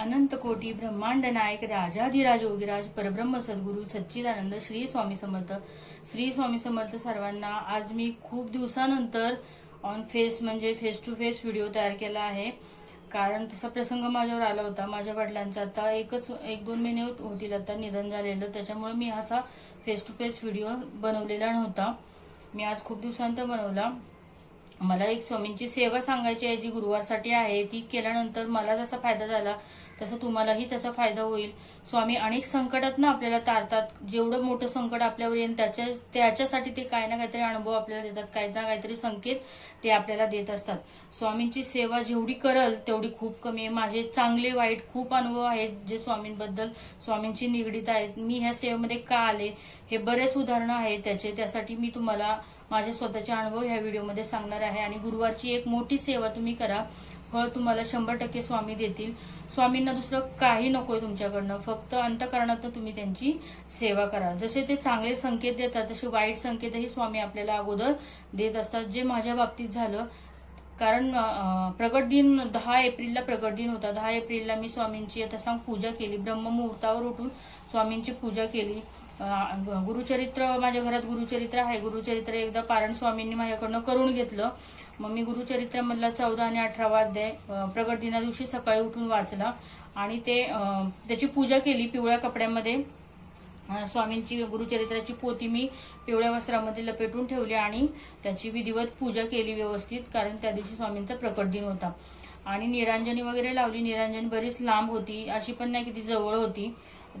अनंत कोटी ब्रह्मांड नायक राजाधिराज योगीराज परब्रह्म सद्गुरू सच्चिदानंद श्री स्वामी समर्थ. श्री स्वामी समर्थ सर्वांना आज मी खूप दिवसानंतर ऑन फेस म्हणजे फेस टू फेस व्हिडिओ तयार केला आहे. कारण तसा प्रसंग माझ्यावर आला होता. माझ्या वडिलांचा आता एकच एक दोन महिने होतील आता निधन झालेलं. त्याच्यामुळे मी असा फेस टू फेस व्हिडिओ बनवलेला नव्हता. मी आज खूप दिवसानंतर बनवला. मला एक स्वामींची सेवा सांगायची आहे जी गुरुवारसाठी आहे ती केल्यानंतर मला जसा फायदा झाला तसं तुम्हालाही त्याचा फायदा होईल. स्वामी अनेक संकटात ना आपल्याला तारतात. जेवढं मोठं संकट आपल्यावर येईल त्याच्या त्याच्यासाठी ते काही ना काहीतरी अनुभव आपल्याला देतात. काही ना काहीतरी संकेत ते आपल्याला देत असतात. स्वामींची सेवा जेवढी करल तेवढी खूप कमी आहे. माझे चांगले वाईट खूप अनुभव आहेत जे स्वामींबद्दल. स्वामींची निगडीत आहेत. मी ह्या सेवेमध्ये का आले? हे बरेच उदाहरणं आहेत. त्याचे त्यासाठी मी तुम्हाला माझे स्वतःचे अनुभव ह्या व्हिडिओमध्ये सांगणार आहे. आणि गुरुवारची एक मोठी सेवा तुम्ही करा. फळ तुम्हाला शंभर टक्के स्वामी देतील. स्वामींना दुसरं काही नकोय तुमच्याकडनं. फक्त अंतकरणात तुम्ही त्यांची सेवा करा जसे ते चांगले संकेत देतात तसे वाईट संकेतही स्वामी आपल्याला अगोदर देत असतात. जे माझ्या बाबतीत झालं कारण प्रगट दिन दहा एप्रिलला प्रगट दिन होता. दहा एप्रिलला मी स्वामींची आता सांग पूजा केली. ब्रह्ममुहूर्तावर उठून स्वामींची पूजा केली. ग- गुरुचरित्र माझ्या घरात गुरुचरित्र आहे. गुरुचरित्र एकदा पारण स्वामींनी माझ्याकडनं करून घेतलं. मग मी गुरुचरित्रामधला चौदा आणि अठरावा अध्याय प्रगट दिना दिवशी सकाळी उठून वाचला. आणि ते त्याची पूजा केली पिवळ्या कपड्यामध्ये. स्वामींची गुरुचरित्राची पोती मी पिवळ्या वस्त्रामध्ये लपेटून ठेवली आणि त्याची विधिवत पूजा केली व्यवस्थित कारण त्या दिवशी स्वामींचा प्रकट दिन होता. आणि निरांजनी वगैरे लावली. निरांजनी बरीच लांब होती अशी पण नाही की ती जवळ होती.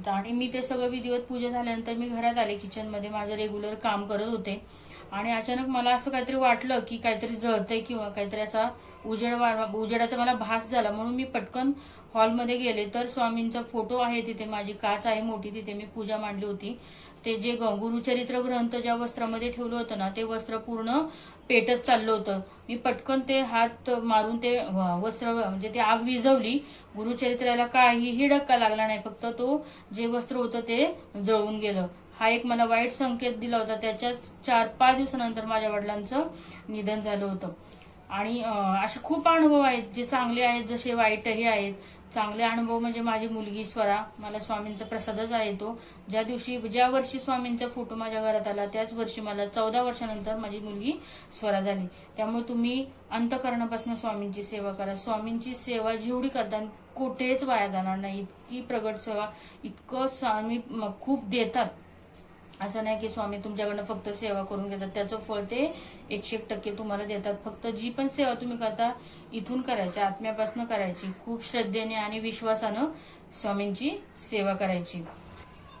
आणि मी ते सगळं विधिवत पूजा झाल्यानंतर मी घरात आले. किचनमध्ये माझं रेग्युलर काम करत होते. आणि अचानक मला असं काहीतरी वाटलं की काहीतरी जळतंय किंवा काहीतरी असा उजेड वा- उजेडाचा मला भास झाला म्हणून मी पटकन हॉलमध्ये गेले तर स्वामींचा फोटो आहे तिथे माझी काच आहे मोठी तिथे मी पूजा मांडली होती. ते जे गुरुचरित्र ग्रंथ ज्या वस्त्रामध्ये ठेवलं होतं ना ते वस्त्र पूर्ण पेटत चाललं होतं. मी पटकन ते हात मारून ते वस्त्र म्हणजे ते आग विझवली. गुरुचरित्राला काहीही डक्का लागला नाही फक्त तो जे वस्त्र होतं ते जळून गेलं. हा एक मला वाईट संकेत दिला होता. त्याच्याच चार पाच दिवसानंतर माझ्या वडिलांचं निधन झालं होतं. आणि असे खूप अनुभव आहेत जे चांगले आहेत जसे वाईटही आहेत. चांगले अनुभव म्हणजे माझी मुलगी स्वरा मला स्वामींचा प्रसादच आहे तो. ज्या दिवशी ज्या वर्षी स्वामींचा फोटो माझ्या घरात आला त्याच वर्षी मला चौदा वर्षानंतर माझी मुलगी स्वरा झाली. त्यामुळे तुम्ही अंतकरणापासून स्वामींची सेवा करा. स्वामींची सेवा जेवढी करता कुठेच वाया जाणार नाही. इतकी प्रगट सेवा इतकं स्वामी खूप देतात. असं नाही की स्वामी तुमच्याकडनं फक्त सेवा करून घेतात. त्याचं फळ ते एकशे एक टक्के तुम्हाला देतात. फक्त जी पण सेवा तुम्ही करता इथून करायची आत्म्यापासून करायची खूप श्रद्धेने आणि विश्वासानं स्वामींची सेवा करायची.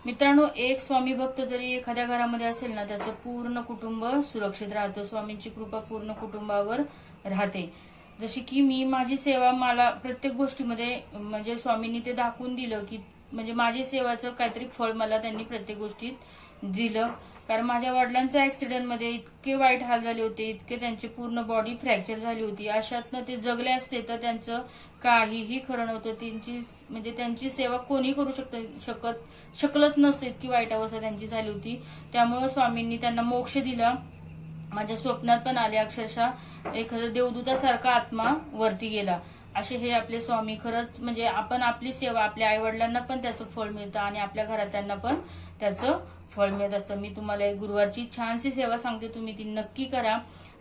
मित्रांनो एक स्वामी भक्त जरी एखाद्या घरामध्ये असेल ना त्याचं पूर्ण कुटुंब सुरक्षित राहतं. स्वामींची कृपा पूर्ण कुटुंबावर राहते. जशी की मी माझी सेवा मला प्रत्येक गोष्टीमध्ये म्हणजे स्वामींनी ते दाखवून दिलं की म्हणजे माझी सेवाचं काहीतरी फळ मला त्यांनी प्रत्येक गोष्टीत दिलं कारण माझ्या वडिलांच्या ऍक्सिडेंटमध्ये इतके वाईट हाल झाले होते इतके त्यांची पूर्ण बॉडी फ्रॅक्चर झाली होती. अशातनं ते जगले असते तर त्यांचं काहीही खरं नव्हतं. त्यांची म्हणजे त्यांची सेवा कोणी करू शकत शकत शकलच नसते. इतकी वाईट अवस्था त्यांची झाली होती. त्यामुळे स्वामींनी त्यांना मोक्ष दिला. माझ्या स्वप्नात पण आले अक्षरशः एखादा देवदूतासारखा आत्मा वरती गेला. असे हे आपले स्वामी खरंच म्हणजे आपण आपली सेवा आपल्या आई वडिलांना पण त्याचं फळ मिळतं आणि आपल्या घरातल्यांना पण त्याचं फळ मिळत असतं. मी तुम्हाला एक गुरुवारची छानशी सेवा सांगते तुम्ही ती नक्की करा.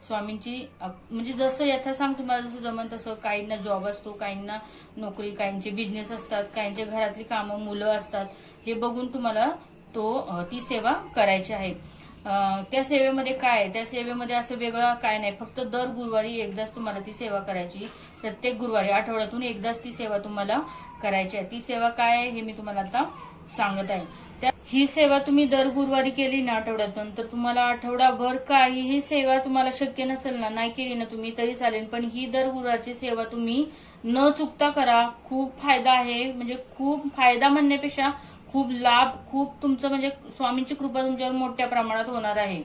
स्वामींची म्हणजे जसं यथा सांग तुम्हाला जसं जमन तसं काहींना जॉब असतो काहींना नोकरी काहींचे बिझनेस असतात काहींचे घरातली कामं मुलं असतात हे बघून तुम्हाला तो ती सेवा करायची आहे. त्या सेवेमध्ये काय? आहे? त्या सेवेमध्ये असं वेगळं काय नाही. फक्त दर गुरुवारी एकदाच तुम्हाला ती सेवा करायची. प्रत्येक गुरुवारी आठवड्यातून एकदाच ती सेवा तुम्हाला करायची आहे. ती सेवा काय आहे हे मी तुम्हाला आता सांगत आहे. त्या ही सेवा तुम्ही दर गुरुवारी केली ना आठवड्यातून तर तुम्हाला आठवडाभर काहीही सेवा तुम्हाला शक्य नसेल ना नाही केली ना तुम्ही तरी चालेल. पण ही दर गुरुवारची सेवा तुम्ही न चुकता करा. खूप फायदा आहे. म्हणजे खूप फायदा म्हणण्यापेक्षा खूप लाभ खूप तुमचं म्हणजे स्वामींची कृपा तुमच्यावर मोठ्या प्रमाणात होणार आहे.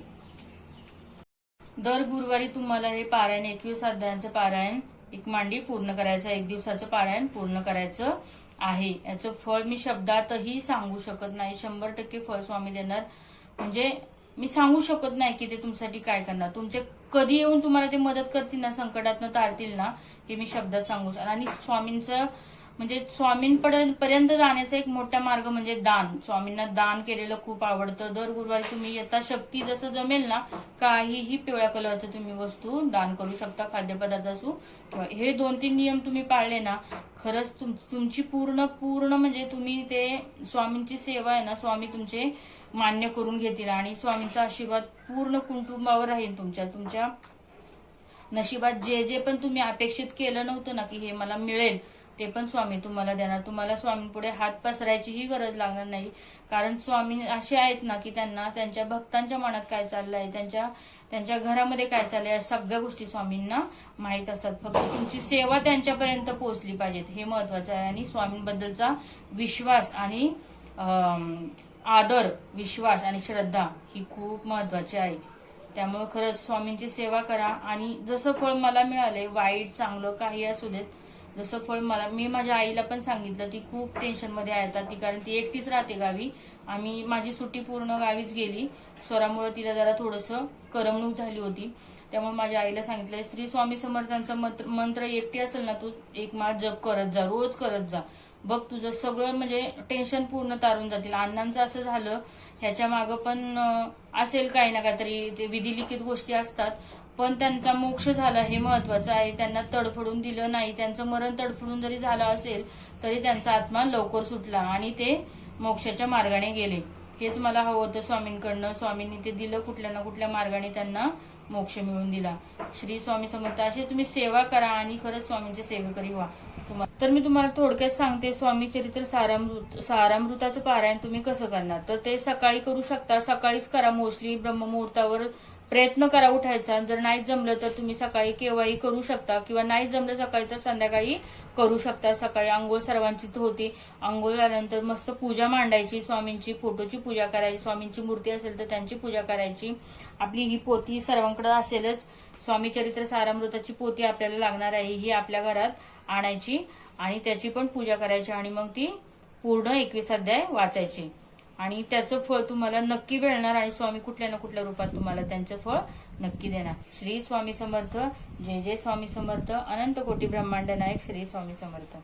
दर गुरुवारी तुम्हाला हे पारायण एकवीस अध्यायांचं पारायण एक मांडी पूर्ण करायचं एक दिवसाचं पारायण पूर्ण करायचं आहे. याचं फळ मी शब्दातही सांगू शकत नाही. शंभर टक्के फळ स्वामी देणार. म्हणजे मी सांगू शकत नाही की ते तुमच्यासाठी काय करणार. तुमचे कधी येऊन तुम्हाला ते मदत करतील ना संकटातनं तारतील ना हे मी शब्दात सांगू शकत आणि स्वामींचं म्हणजे स्वामींपर्यंत जाण्याचा एक मोठा मार्ग म्हणजे दान. स्वामींना दान केलेलं खूप आवडतं. दर गुरुवारी तुम्ही यथाशक्ती जसं जमेल ना काहीही पिवळ्या कलरचं तुम्ही वस्तू दान करू शकता खाद्यपदार्थ असू किंवा हे दोन तीन नियम तुम्ही पाळले ना खरंच तुम- तुमची पूर्ण पूर्ण म्हणजे तुम्ही ते स्वामींची सेवा आहे ना स्वामी तुमचे मान्य करून घेतील आणि स्वामींचा आशीर्वाद पूर्ण कुटुंबावर राहील तुमच्या. तुमच्या नशिबात जे जे पण तुम्ही अपेक्षित केलं नव्हतं ना की हे मला मिळेल ते पण स्वामी तुम्हाला देणार. तुम्हाला स्वामींपुढे हात पसरायचीही गरज लागणार नाही. कारण स्वामी असे आहेत ना की त्यांना त्यांच्या भक्तांच्या मनात काय चाललंय त्यांच्या त्यांच्या घरामध्ये काय चाललंय या सगळ्या गोष्टी स्वामींना माहीत असतात. फक्त तुमची सेवा त्यांच्यापर्यंत पोहोचली पाहिजेत. हे महत्वाचं आहे. आणि स्वामींबद्दलचा विश्वास आणि आदर विश्वास आणि श्रद्धा ही खूप महत्वाची आहे. त्यामुळे खरंच स्वामींची सेवा करा. आणि जसं फळ मला मिळालंय वाईट चांगलं काही असू देत जसं फळ मला मी माझ्या आईला पण सांगितलं ती खूप टेन्शनमध्ये आहे ती कारण ती एकटीच राहते गावी. आम्ही माझी सुट्टी पूर्ण गावीच गेली. स्वरामुळे तिला जरा थोडंसं करमणूक झाली होती. त्यामुळे माझ्या आईला सांगितलं श्री स्वामी समर्थांचा मंत्र मंत्र एकटी असेल ना तू एक माळ जप करत जा रोज करत जा. बघ तुझं सगळं म्हणजे टेन्शन पूर्ण तारून जातील. अण्णांचं असं झालं ह्याच्या मागं पण असेल काही ना काहीतरी ते विधिलिखित गोष्टी असतात. पण त्यांचा मोक्ष झाला हे महत्वाचं आहे. त्यांना तडफडून दिलं नाही. त्यांचं मरण तडफडून जरी झालं असेल तरी त्यांचा आत्मा लवकर सुटला आणि ते मोक्षाच्या मार्गाने गेले. हेच मला हवं होतं स्वामींकडनं. स्वामींनी ते दिलं कुठल्या ना कुठल्या मार्गाने त्यांना मोक्ष मिळवून दिला. श्री स्वामी समर्थ अशी तुम्ही सेवा करा आणि खरंच स्वामींचे सेवेकरी व्हा. तर मी तुम्हाला थोडक्यात सांगते स्वामी चरित्र सारामृत सारामृताचं पारायण तुम्ही कसं करणार? तर ते सकाळी करू शकता. सकाळीच करा. मोस्टली ब्रह्ममुहूर्तावर प्रयत्न करा उठायचा. जर नाही जमलं तर तुम्ही सकाळी केव्हाही करू शकता. किंवा नाही जमलं सकाळी तर संध्याकाळी करू शकता. सकाळी आंघोळ सर्वांची तर होती. आंघोळ झाल्यानंतर मस्त पूजा मांडायची. स्वामींची फोटोची पूजा करायची. स्वामींची मूर्ती असेल तर त्यांची पूजा करायची. आपली ही पोथी सर्वांकडे असेलच. स्वामी चरित्र सारामृताची पोथी आपल्याला लागणार आहे. ही आपल्या घरात आणायची आणि त्याची पण पूजा करायची. आणि मग ती पूर्ण एकवीस अध्याय वाचायची. आणि त्याचं फळ तुम्हाला नक्की मिळणार आणि स्वामी कुठल्या ना कुठल्या रूपात तुम्हाला त्यांचं फळ नक्की देणार. श्री स्वामी समर्थ जय जय स्वामी समर्थ अनंत कोटी ब्रह्मांड नायक श्री स्वामी समर्थ.